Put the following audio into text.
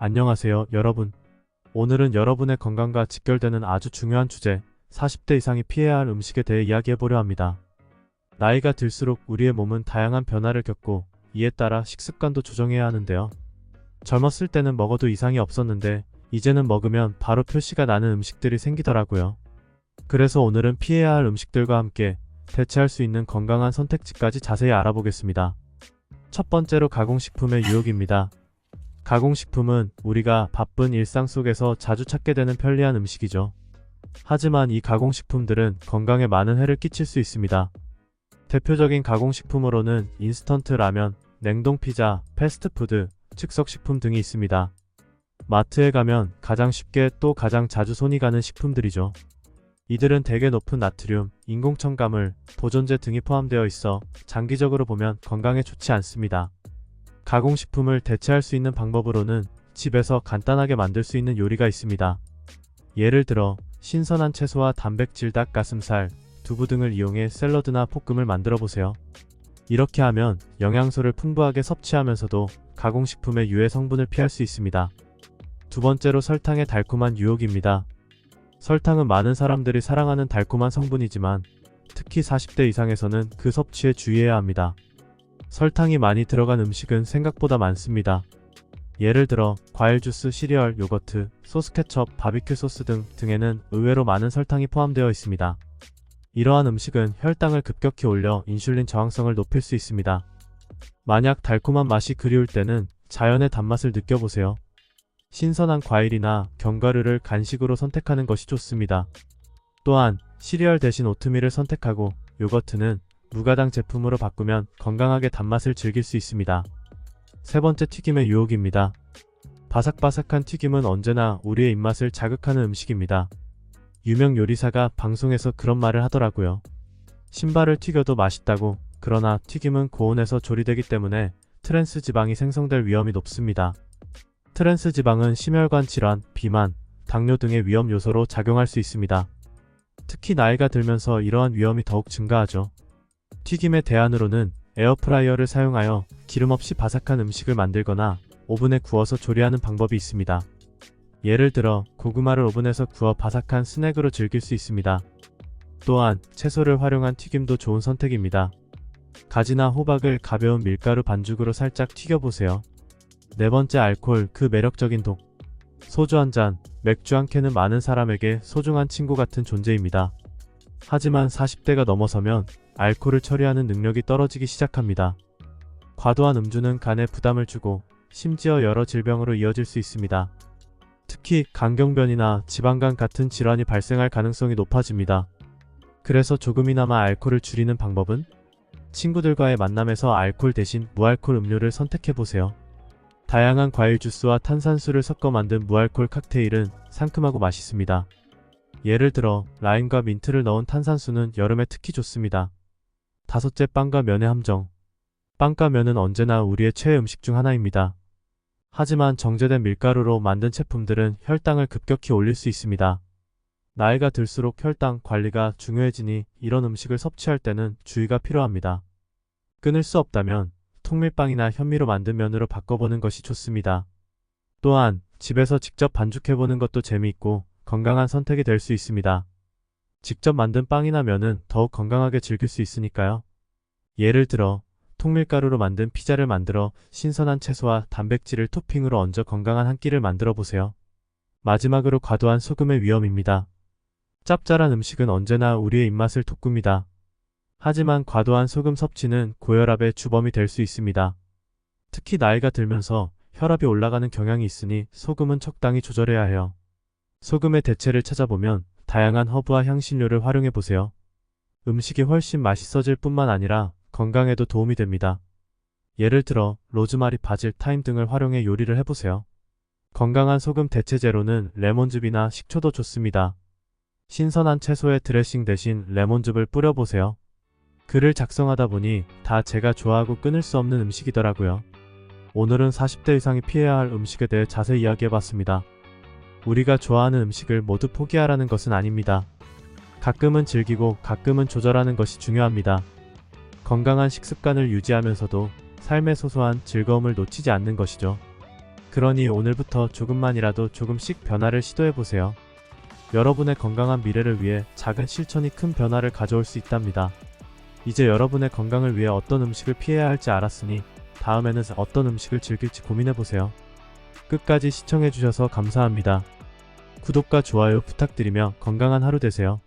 안녕하세요, 여러분. 오늘은 여러분의 건강과 직결되는 아주 중요한 주제, 40대 이상이 피해야 할 음식에 대해 이야기해보려 합니다. 나이가 들수록 우리의 몸은 다양한 변화를 겪고 이에 따라 식습관도 조정해야 하는데요. 젊었을 때는 먹어도 이상이 없었는데 이제는 먹으면 바로 표시가 나는 음식들이 생기더라고요. 그래서 오늘은 피해야 할 음식들과 함께 대체할 수 있는 건강한 선택지까지 자세히 알아보겠습니다. 첫 번째로 가공식품의 유혹입니다. 가공식품은 우리가 바쁜 일상 속에서 자주 찾게 되는 편리한 음식이죠. 하지만 이 가공식품들은 건강에 많은 해를 끼칠 수 있습니다. 대표적인 가공식품으로는 인스턴트 라면, 냉동 피자, 패스트푸드, 즉석식품 등이 있습니다. 마트에 가면 가장 쉽게 또 가장 자주 손이 가는 식품들이죠. 이들은 대개 높은 나트륨, 인공첨가물, 보존제 등이 포함되어 있어 장기적으로 보면 건강에 좋지 않습니다. 가공식품을 대체할 수 있는 방법으로는 집에서 간단하게 만들 수 있는 요리가 있습니다. 예를 들어 신선한 채소와 단백질 닭 가슴살, 두부 등을 이용해 샐러드나 볶음을 만들어 보세요. 이렇게 하면 영양소를 풍부하게 섭취하면서도 가공식품의 유해 성분을 피할 수 있습니다. 두 번째로 설탕의 달콤한 유혹입니다. 설탕은 많은 사람들이 사랑하는 달콤한 성분이지만 특히 40대 이상에서는 그 섭취에 주의해야 합니다. 설탕이 많이 들어간 음식은 생각보다 많습니다. 예를 들어 과일 주스, 시리얼, 요거트, 소스 케첩, 바비큐 소스 등 등에는 의외로 많은 설탕이 포함되어 있습니다. 이러한 음식은 혈당을 급격히 올려 인슐린 저항성을 높일 수 있습니다. 만약 달콤한 맛이 그리울 때는 자연의 단맛을 느껴보세요. 신선한 과일이나 견과류를 간식으로 선택하는 것이 좋습니다. 또한 시리얼 대신 오트밀을 선택하고 요거트는 무가당 제품으로 바꾸면 건강하게 단맛을 즐길 수 있습니다. 세 번째 튀김의 유혹입니다. 바삭바삭한 튀김은 언제나 우리의 입맛을 자극하는 음식입니다. 유명 요리사가 방송에서 그런 말을 하더라고요. 신발을 튀겨도 맛있다고, 그러나 튀김은 고온에서 조리되기 때문에 트랜스 지방이 생성될 위험이 높습니다. 트랜스 지방은 심혈관 질환, 비만, 당뇨 등의 위험 요소로 작용할 수 있습니다. 특히 나이가 들면서 이러한 위험이 더욱 증가하죠. 튀김의 대안으로는 에어프라이어를 사용하여 기름 없이 바삭한 음식을 만들거나 오븐에 구워서 조리하는 방법이 있습니다. 예를 들어 고구마를 오븐에서 구워 바삭한 스낵으로 즐길 수 있습니다. 또한 채소를 활용한 튀김도 좋은 선택입니다. 가지나 호박을 가벼운 밀가루 반죽으로 살짝 튀겨보세요. 네 번째 알콜 그 매력적인 독. 소주 한 잔, 맥주 한 캔은 많은 사람에게 소중한 친구 같은 존재입니다. 하지만 40대가 넘어서면 알코올을 처리하는 능력이 떨어지기 시작합니다. 과도한 음주는 간에 부담을 주고 심지어 여러 질병으로 이어질 수 있습니다. 특히 간경변이나 지방간 같은 질환이 발생할 가능성이 높아집니다. 그래서 조금이나마 알코올을 줄이는 방법은 친구들과의 만남에서 알코올 대신 무알콜 음료를 선택해보세요. 다양한 과일 주스와 탄산수를 섞어 만든 무알콜 칵테일은 상큼하고 맛있습니다. 예를 들어 라임과 민트를 넣은 탄산수는 여름에 특히 좋습니다. 다섯째 빵과 면의 함정. 빵과 면은 언제나 우리의 최애 음식 중 하나입니다. 하지만 정제된 밀가루로 만든 제품들은 혈당을 급격히 올릴 수 있습니다. 나이가 들수록 혈당 관리가 중요해지니 이런 음식을 섭취할 때는 주의가 필요합니다. 끊을 수 없다면 통밀빵이나 현미로 만든 면으로 바꿔보는 것이 좋습니다. 또한 집에서 직접 반죽해보는 것도 재미있고 건강한 선택이 될 수 있습니다. 직접 만든 빵이나 면은 더욱 건강하게 즐길 수 있으니까요. 예를 들어 통밀가루로 만든 피자를 만들어 신선한 채소와 단백질을 토핑으로 얹어 건강한 한 끼를 만들어 보세요. 마지막으로 과도한 소금의 위험입니다. 짭짤한 음식은 언제나 우리의 입맛을 돋굽니다. 하지만 과도한 소금 섭취는 고혈압의 주범이 될 수 있습니다. 특히 나이가 들면서 혈압이 올라가는 경향이 있으니 소금은 적당히 조절해야 해요. 소금의 대체를 찾아보면 다양한 허브와 향신료를 활용해 보세요. 음식이 훨씬 맛있어질 뿐만 아니라 건강에도 도움이 됩니다. 예를 들어 로즈마리, 바질, 타임 등을 활용해 요리를 해보세요. 건강한 소금 대체제로는 레몬즙이나 식초도 좋습니다. 신선한 채소에 드레싱 대신 레몬즙을 뿌려보세요. 글을 작성하다 보니 다 제가 좋아하고 끊을 수 없는 음식이더라고요. 오늘은 40대 이상이 피해야 할 음식에 대해 자세히 이야기해봤습니다. 우리가 좋아하는 음식을 모두 포기하라는 것은 아닙니다. 가끔은 즐기고 가끔은 조절하는 것이 중요합니다. 건강한 식습관을 유지하면서도 삶의 소소한 즐거움을 놓치지 않는 것이죠. 그러니 오늘부터 조금만이라도 조금씩 변화를 시도해보세요. 여러분의 건강한 미래를 위해 작은 실천이 큰 변화를 가져올 수 있답니다. 이제 여러분의 건강을 위해 어떤 음식을 피해야 할지 알았으니 다음에는 어떤 음식을 즐길지 고민해보세요. 끝까지 시청해주셔서 감사합니다. 구독과 좋아요 부탁드리며 건강한 하루 되세요.